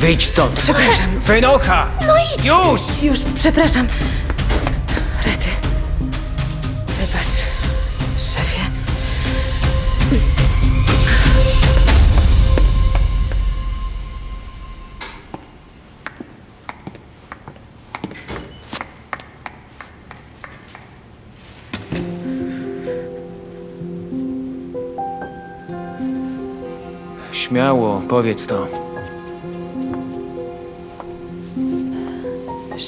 Wyjdź stąd! Przepraszam. Wynocha! No idź! Już! Już, przepraszam. Rety. Wybacz, szefie. Śmiało, powiedz to.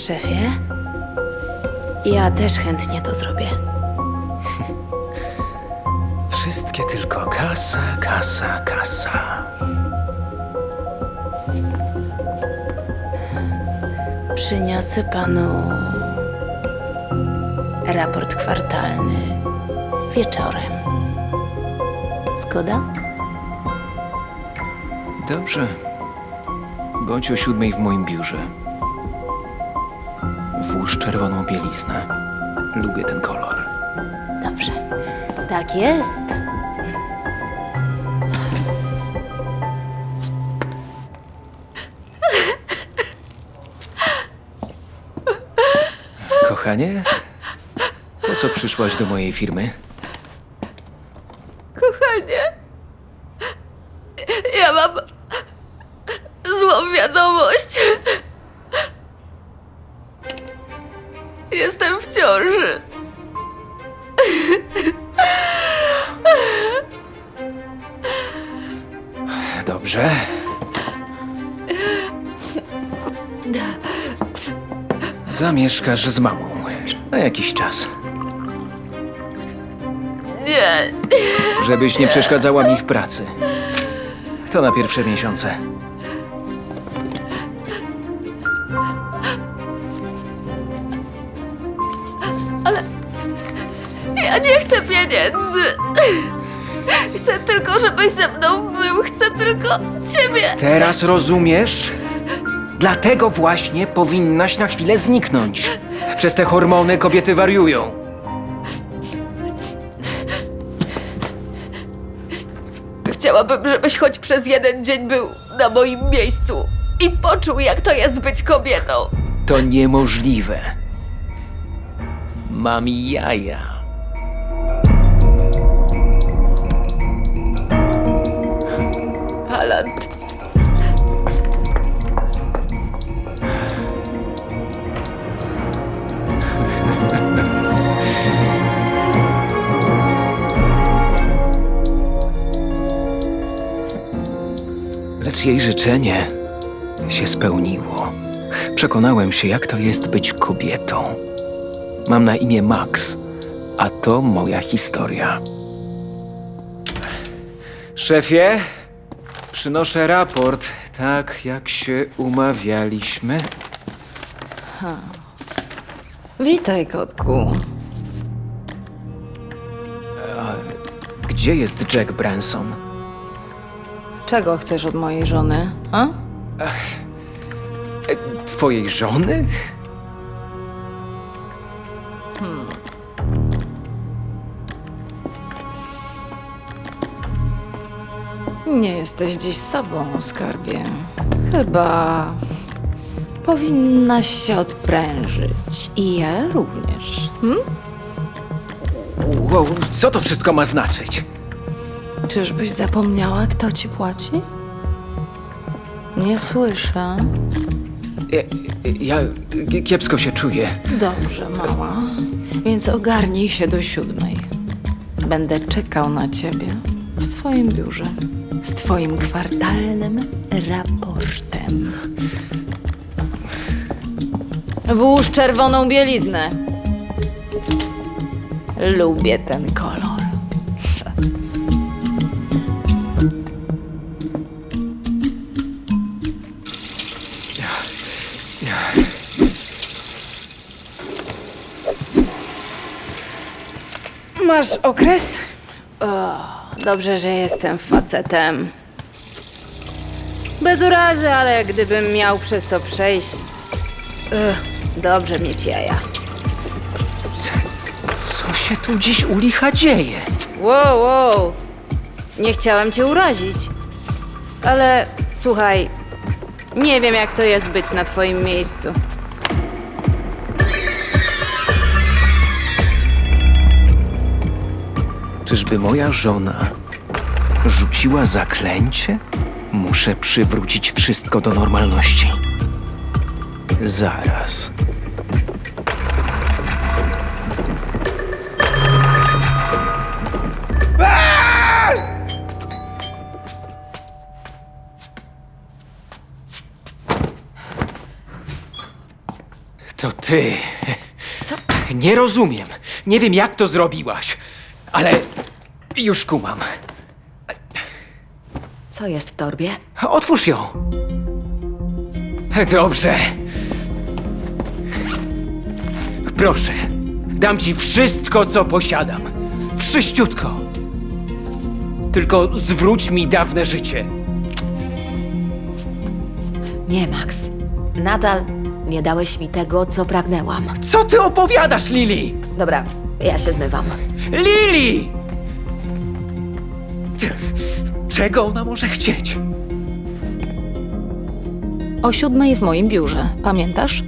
Szefie? Ja też chętnie to zrobię. Wszystkie tylko kasa, kasa, kasa. Przyniosę panu raport kwartalny wieczorem. Zgoda? Dobrze. Bądź o siódmej w moim biurze. Włóż czerwoną bieliznę. Lubię ten kolor. Dobrze. Tak jest. Kochanie, po co przyszłaś do mojej firmy? Kochanie, ja mam złą wiadomość. Jestem w ciąży. Dobrze. Zamieszkasz z mamą na jakiś czas, Nie, żebyś nie przeszkadzała mi w pracy. To na pierwsze miesiące. Pieniędzy. Chcę tylko, żebyś ze mną był. Chcę tylko ciebie. Teraz rozumiesz? Dlatego właśnie powinnaś na chwilę zniknąć. Przez te hormony kobiety wariują. Chciałabym, żebyś choć przez jeden dzień był na moim miejscu i poczuł, jak to jest być kobietą. To niemożliwe. Mam jaja. Alan, Lecz jej życzenie się spełniło. Przekonałem się, jak to jest być kobietą. Mam na imię Max, a to moja historia. Szefie, przynoszę raport, tak jak się umawialiśmy. Witaj, kotku. Gdzie jest Jack Branson? Czego chcesz od mojej żony? A? E, Twojej żony? Nie jesteś dziś sobą, skarbie. Chyba powinnaś się odprężyć. I ja również. Hm? Wow, co to wszystko ma znaczyć? Czyżbyś zapomniała, kto ci płaci? Nie słyszę. Ja, ja kiepsko się czuję. Dobrze, mała. Więc ogarnij się do siódmej. Będę czekał na ciebie w swoim biurze z twoim kwartalnym raportem. Włóż czerwoną bieliznę. Lubię ten kolor. Masz okres? O, dobrze, że jestem facetem. Bez urazy, ale gdybym miał przez to przejść. Ugh, dobrze mieć jaja. Co się tu dziś u licha dzieje? Wow, wow. Nie chciałem cię urazić. Ale słuchaj, Nie wiem, jak to jest być na twoim miejscu. Czyżby moja żona rzuciła zaklęcie? Muszę przywrócić wszystko do normalności. Zaraz. To ty. Co? Nie rozumiem. Nie wiem, jak to zrobiłaś, ale już kumam. Co jest w torbie? Otwórz ją. Dobrze. Proszę, dam ci wszystko, co posiadam. Wszyściutko. Tylko zwróć mi dawne życie. Nie, Max. Nadal nie dałeś mi tego, co pragnęłam. Co ty opowiadasz, Lili? Dobra, ja się zmywam. Lili! Czego ona może chcieć? O siódmej w moim biurze, pamiętasz?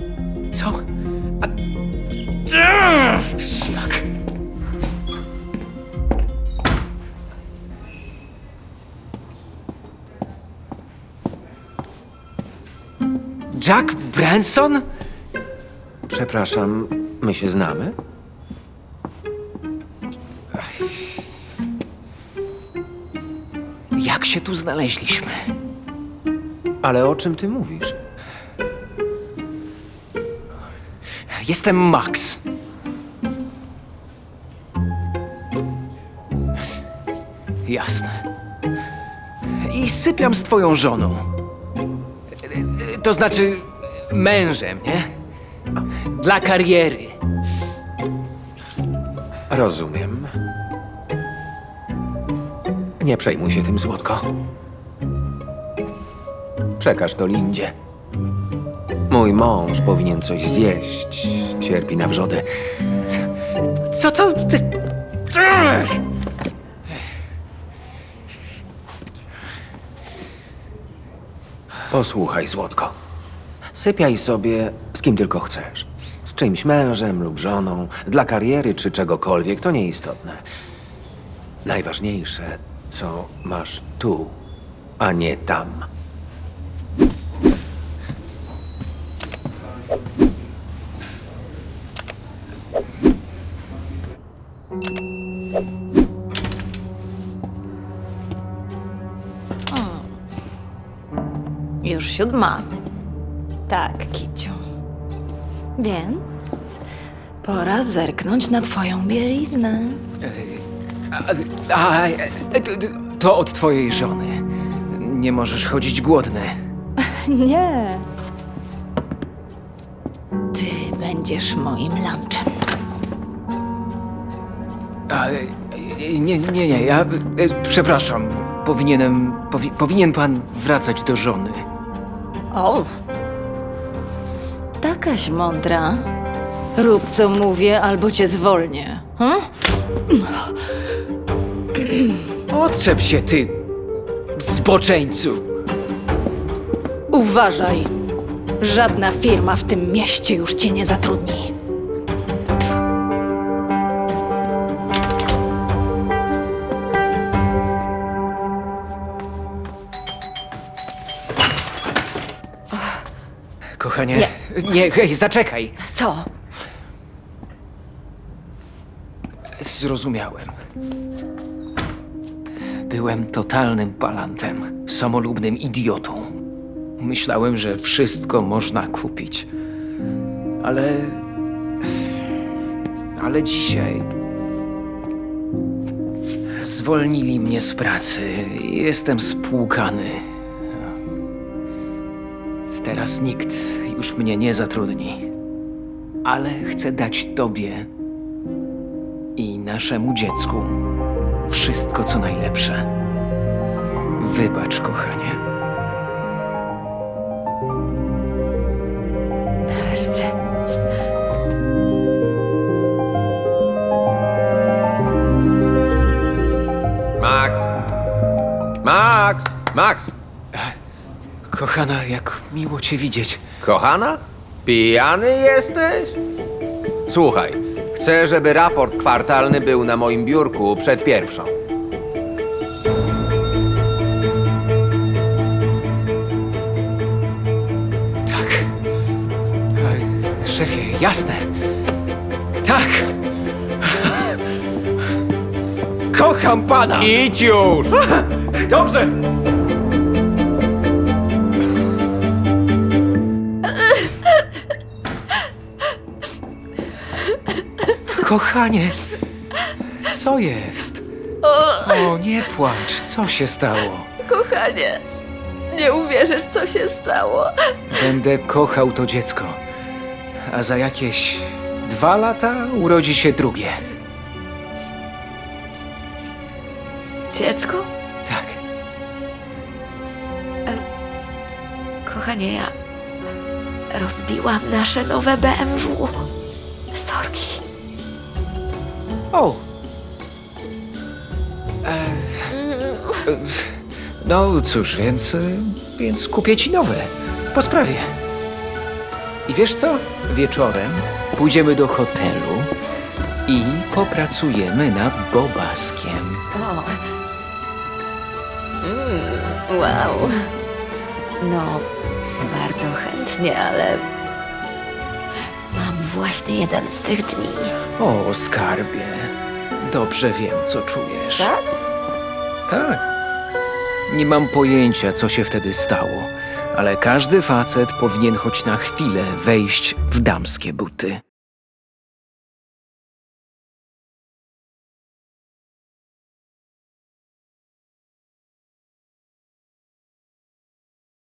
Co? A... Szlak. Jack Branson? Przepraszam, my się znamy? Się tu znaleźliśmy? Ale o czym ty mówisz? Jestem Max. Jasne. I sypiam z twoją żoną. To znaczy mężem, nie? Dla kariery. Rozumiem. Nie przejmuj się tym, Złotko. Czekasz to Lindzie. Mój mąż powinien coś zjeść. Cierpi na wrzody. Co to? Ty... Posłuchaj, Złotko. Sypiaj sobie z kim tylko chcesz. Z czyimś mężem lub żoną, dla kariery czy czegokolwiek, to nieistotne. Najważniejsze, co masz tu, a nie tam. Już siódma. Tak, Kiciu. Więc pora zerknąć na twoją bieliznę. A, a, to, to od twojej żony. Nie możesz chodzić głodny. Nie. Ty będziesz moim lunchem. A, nie, nie, nie, ja. e, Przepraszam. Powinienem. Powi, powinien pan wracać do żony. O! Takaś mądra. Rób co mówię, albo cię zwolnię. Hm? Odczep się, ty. Zboczeńcu. Uważaj. Żadna firma w tym mieście już cię nie zatrudni. Kochanie. Nie. Nie, hej, zaczekaj. Co? Zrozumiałem. Byłem totalnym palantem, samolubnym idiotą. Myślałem, że wszystko można kupić. Ale. Ale dzisiaj. Zwolnili mnie z pracy. Jestem spłukany. Teraz nikt już mnie nie zatrudni. Ale chcę dać tobie i naszemu dziecku wszystko, co najlepsze. Wybacz, kochanie. Nareszcie. Max! Max! Max! Kochana, jak miło cię widzieć. Kochana? Pijany jesteś? Słuchaj, chcę, żeby raport kwartalny był na moim biurku przed pierwszą. Tak. E, Szefie, jasne. Tak. Kocham pana. Idź już! Dobrze. Kochanie, co jest? O, nie płacz, co się stało? Kochanie, nie uwierzysz, co się stało. Będę kochał to dziecko. A za jakieś dwa lata urodzi się drugie. Dziecko? Tak. Kochanie, ja rozbiłam nasze nowe BMW. Sorki. O! E, no cóż, więc, więc kupię ci nowe. Po sprawie. I wiesz co? Wieczorem pójdziemy do hotelu i popracujemy nad Bobaskiem. O. Mm, wow. No, bardzo chętnie, ale właśnie jeden z tych dni. O, skarbie. Dobrze wiem, co czujesz. Tak? Tak. Nie mam pojęcia, co się wtedy stało, ale każdy facet powinien choć na chwilę wejść w damskie buty.